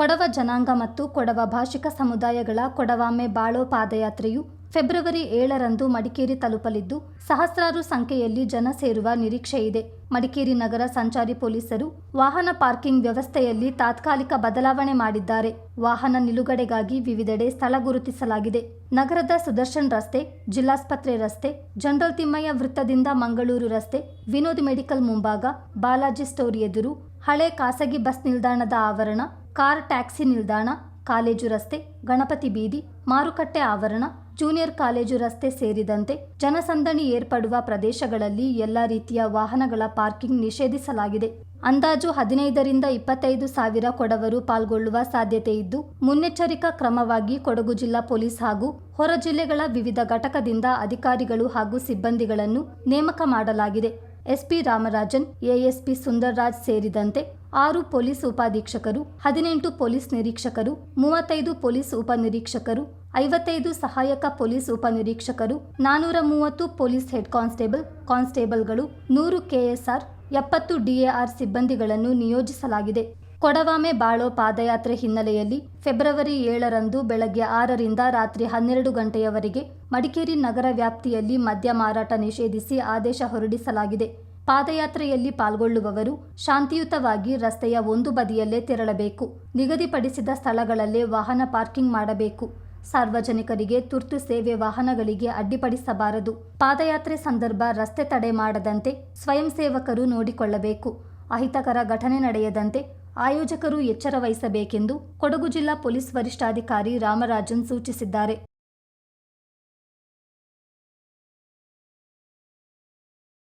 ಕೊಡವ ಜನಾಂಗ ಮತ್ತು ಕೊಡವ ಭಾಷಿಕ ಸಮುದಾಯಗಳ ಕೊಡವಾಮೆ ಬಾಳೋ ಪಾದಯಾತ್ರೆಯು ಫೆಬ್ರವರಿ ಏಳರಂದು ಮಡಿಕೇರಿ ತಲುಪಲಿದ್ದು, ಸಹಸ್ರಾರು ಸಂಖ್ಯೆಯಲ್ಲಿ ಜನ ಸೇರುವ ನಿರೀಕ್ಷೆಯಿದೆ ಮಡಿಕೇರಿ ನಗರ ಸಂಚಾರಿ ಪೊಲೀಸರು ವಾಹನ ಪಾರ್ಕಿಂಗ್ ವ್ಯವಸ್ಥೆಯಲ್ಲಿ ತಾತ್ಕಾಲಿಕ ಬದಲಾವಣೆ ಮಾಡಿದ್ದಾರೆ. ವಾಹನ ನಿಲುಗಡೆಗಾಗಿ ವಿವಿಧೆಡೆ ಸ್ಥಳ ಗುರುತಿಸಲಾಗಿದೆ. ನಗರದ ಸುದರ್ಶನ್ ರಸ್ತೆ, ಜಿಲ್ಲಾಸ್ಪತ್ರೆ ರಸ್ತೆ, ಜನರಲ್ ತಿಮ್ಮಯ್ಯ ವೃತ್ತದಿಂದ ಮಂಗಳೂರು ರಸ್ತೆ, ವಿನೋದ್ ಮೆಡಿಕಲ್ ಮುಂಭಾಗ, ಬಾಲಾಜಿ ಸ್ಟೋರ್ ಎದುರು ಹಳೆ ಖಾಸಗಿ ಬಸ್ ನಿಲ್ದಾಣದ ಆವರಣ ಕಾರ್ ಟ್ಯಾಕ್ಸಿ ನಿಲ್ದಾಣ, ಕಾಲೇಜು ರಸ್ತೆ, ಗಣಪತಿ ಬೀದಿ, ಮಾರುಕಟ್ಟೆ ಆವರಣ, ಜೂನಿಯರ್ ಕಾಲೇಜು ರಸ್ತೆ ಸೇರಿದಂತೆ ಜನಸಂದಣಿ ಏರ್ಪಡುವ ಪ್ರದೇಶಗಳಲ್ಲಿ ಎಲ್ಲ ರೀತಿಯ ವಾಹನಗಳ ಪಾರ್ಕಿಂಗ್ ನಿಷೇಧಿಸಲಾಗಿದೆ. ಅಂದಾಜು ಹದಿನೈದರಿಂದ ಇಪ್ಪತ್ತೈದು ಸಾವಿರ ಕೊಡವರು ಪಾಲ್ಗೊಳ್ಳುವ ಸಾಧ್ಯತೆ ಇದ್ದು, ಮುನ್ನೆಚ್ಚರಿಕಾ ಕ್ರಮವಾಗಿ ಕೊಡಗು ಜಿಲ್ಲಾ ಪೊಲೀಸ್ ಹಾಗೂ ಹೊರ ಜಿಲ್ಲೆಗಳ ವಿವಿಧ ಘಟಕದಿಂದ ಅಧಿಕಾರಿಗಳು ಹಾಗೂ ಸಿಬ್ಬಂದಿಗಳನ್ನು ನೇಮಕ ಮಾಡಲಾಗಿದೆ. ಎಸ್ಪಿ ರಾಮರಾಜನ್, ಎಎಸ್ಪಿ ಸುಂದರ್ರಾಜ್ ಸೇರಿದಂತೆ ಆರು ಪೊಲೀಸ್ ಉಪಾಧೀಕ್ಷಕರು, ಹದಿನೆಂಟು ಪೊಲೀಸ್ ನಿರೀಕ್ಷಕರು, ಮೂವತ್ತೈದು ಪೊಲೀಸ್ ಉಪನಿರೀಕ್ಷಕರು, ಐವತ್ತೈದು ಸಹಾಯಕ ಪೊಲೀಸ್ ಉಪನಿರೀಕ್ಷಕರು, ನಾನೂರ ಮೂವತ್ತು ಪೊಲೀಸ್ ಹೆಡ್ ಕಾನ್ಸ್ಟೇಬಲ್, ಕಾನ್ಸ್ಟೇಬಲ್ಗಳು, ನೂರು ಕೆಎಸ್ಆರ್, ಎಪ್ಪತ್ತು ಡಿಎಆರ್ ಸಿಬ್ಬಂದಿಗಳನ್ನು ನಿಯೋಜಿಸಲಾಗಿದೆ. ಕೊಡವಾಮೆ ಬಾಳೋ ಪಾದಯಾತ್ರೆ ಹಿನ್ನೆಲೆಯಲ್ಲಿ ಫೆಬ್ರವರಿ ಏಳರಂದು ಬೆಳಗ್ಗೆ ಆರರಿಂದ ರಾತ್ರಿ ಹನ್ನೆರಡು ಗಂಟೆಯವರೆಗೆ ಮಡಿಕೇರಿ ನಗರ ವ್ಯಾಪ್ತಿಯಲ್ಲಿ ಮದ್ಯ ಮಾರಾಟ ನಿಷೇಧಿಸಿ ಆದೇಶ ಹೊರಡಿಸಲಾಗಿದೆ. ಪಾದಯಾತ್ರೆಯಲ್ಲಿ ಪಾಲ್ಗೊಳ್ಳುವವರು ಶಾಂತಿಯುತವಾಗಿ ರಸ್ತೆಯ ಒಂದು ಬದಿಯಲ್ಲೇ ತೆರಳಬೇಕು. ನಿಗದಿಪಡಿಸಿದ ಸ್ಥಳಗಳಲ್ಲೇ ವಾಹನ ಪಾರ್ಕಿಂಗ್ ಮಾಡಬೇಕು. ಸಾರ್ವಜನಿಕರಿಗೆ ತುರ್ತು ಸೇವೆ ವಾಹನಗಳಿಗೆ ಅಡ್ಡಿಪಡಿಸಬಾರದು. ಪಾದಯಾತ್ರೆ ಸಂದರ್ಭ ರಸ್ತೆ ತಡೆ ಮಾಡದಂತೆ ಸ್ವಯಂ ಸೇವಕರು ನೋಡಿಕೊಳ್ಳಬೇಕು. ಅಹಿತಕರ ಘಟನೆ ನಡೆಯದಂತೆ ಆಯೋಜಕರು ಎಚ್ಚರ ವಹಿಸಬೇಕೆಂದು ಕೊಡಗು ಜಿಲ್ಲಾ ಪೊಲೀಸ್ ವರಿಷ್ಠಾಧಿಕಾರಿ ರಾಮರಾಜನ್ ಸೂಚಿಸಿದ್ದಾರೆ.